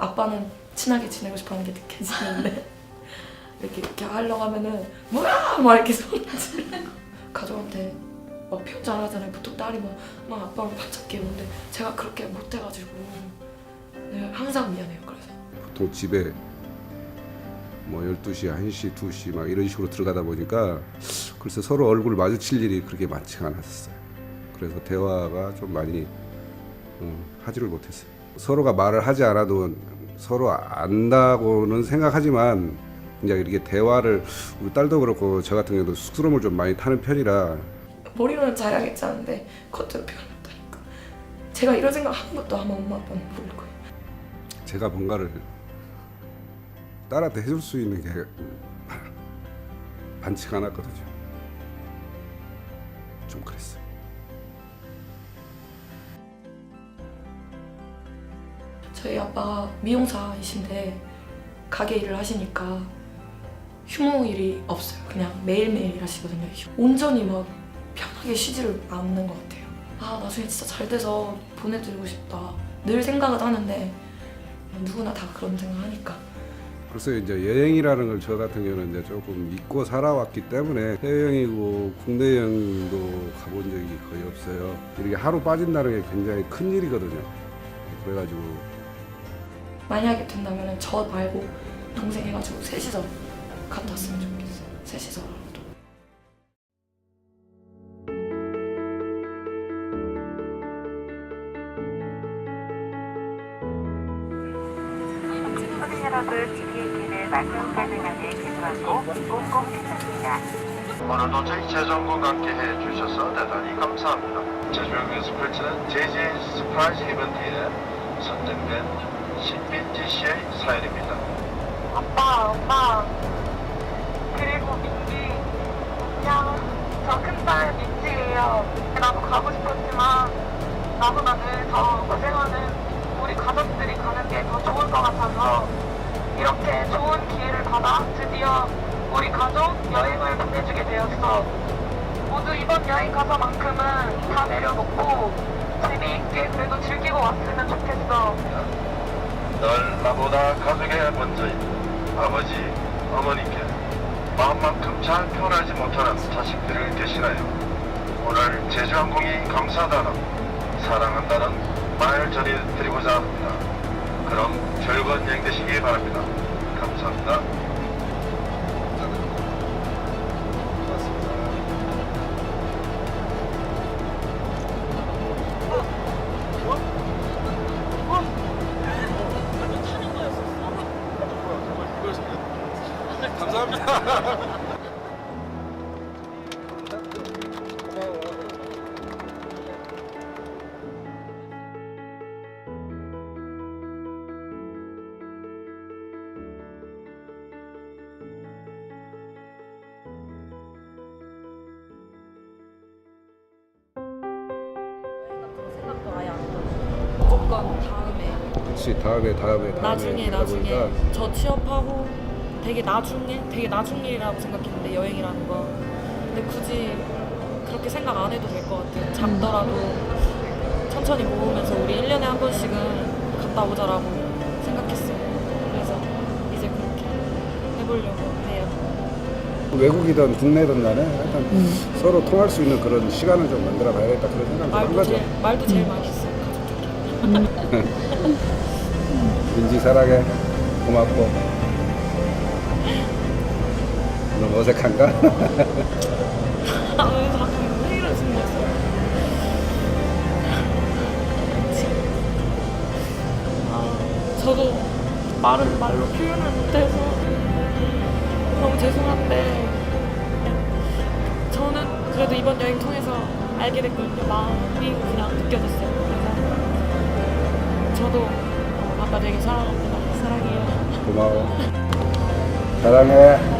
아빠는 친하게 지내고 싶어하는 게 느껴지는데 이렇게 이렇게 하려고 하면은 뭐야 막 이렇게 소리 지르고 가족한테 막 표현 잘하잖아요. 보통 딸이 막, 막 아빠를 바짝 깨우는데 제가 그렇게 못해가지고 네, 항상 미안해요. 그래서 보통 집에 뭐 12시, 1시, 2시 막 이런 식으로 들어가다 보니까 글쎄 서로 얼굴 마주칠 일이 그렇게 많지가 않았어요. 그래서 대화가 좀 많이 음, 하지를 못했어요. 서로가 말을 하지 않아도 서로 안다고는 생각하지만 이제 이렇게 대화를 우리 딸도 그렇고 저 같은 경우도 쑥스러움을 좀 많이 타는 편이라 머리로는 잘하겠지 않은데 겉으로 표현 못하니까 제가 이런 생각 한 것도 아마 엄마 아빠는 모를 거예요. 제가 뭔가를 딸한테 해줄 수 있는 게 많지가 않았거든요. 좀 그랬어요. 저희 아빠가 미용사이신데 가게 일을 하시니까 휴무 일이 없어요. 그냥 매일매일 일하시거든요. 온전히 막 편하게 쉬지를 않는 것 같아요. 아 나중에 진짜 잘 돼서 보내드리고 싶다. 늘 생각은 하는데 누구나 다 그런 생각하니까 그래서 이제 여행이라는 걸 저 같은 경우는 이제 조금 잊고 살아왔기 때문에 해외여행이고 국내 여행도 가본 적이 거의 없어요. 이렇게 하루 빠진다는 게 굉장히 큰 일이거든요. 그래가지고 만약에 된다면 저 말고 동생 해가지고 셋이서 갔다 왔으면 좋겠어요. 손님 여러분, 말씀 가능하게 기도하고. 오늘도 저희 재정과 함께 해 주셔서 대단히 감사합니다. 제주역에서 펼치는 JJ 스프라이즈 이벤트에 선정된 신민지 씨의 사연입니다. 아빠, 엄마, 그리고 민기, 안녕. 저 큰딸 민지예요. 나도 가고 싶었지만 나보다는 더 고생하는 우리 가족들이 가는 게 더 좋을 것 같아서 이렇게 좋은 기회를 받아 드디어 우리 가족 여행을 보내주게 되었어. 모두 이번 여행 가서만큼은 다 내려놓고 재미있게 그래도 즐기고 왔으면 좋겠어. 널 나보다 가족의 먼저인 아버지, 어머니께 마음만큼 잘 표현하지 못하는 자식들을 대신하여 오늘 제주항공이 감사하다는 사랑한다는 말 전해드리고자 합니다. 그럼 즐거운 여행 되시기 바랍니다. 감사합니다. 생각도 아예 안 들어요. 무조건 다음에 다음에 다음에 다음에 나중에 나중에 저 취업하고 되게 나중에 되게 나중 일이라고 생각했는데 여행이라는 거. 근데 굳이 그렇게 생각 안 해도 될 것 같아요. 작더라도 천천히 모으면서 우리 1년에 한 번씩은 갔다 오자라고 생각했어요. 그래서 이제 그렇게 해보려고 해요. 외국이든 국내든 간에 하여튼 서로 통할 수 있는 그런 시간을 좀 만들어 봐야겠다 그런 생각을 한 말도 거죠. 제일, 말도 제일 많이 했어요 가족들끼리. 민지 사랑해. 고맙고 너무 어색한가? 아, 왜 자꾸? 아, 저도 말은 말로 표현을 못해서 너무 죄송한데 저는 그래도 이번 여행 통해서 알게 됐거든요. 마음이 그냥 느껴졌어요. 그래서 저도 아빠 되게 사랑합니다. 사랑해요. 고마워 사랑해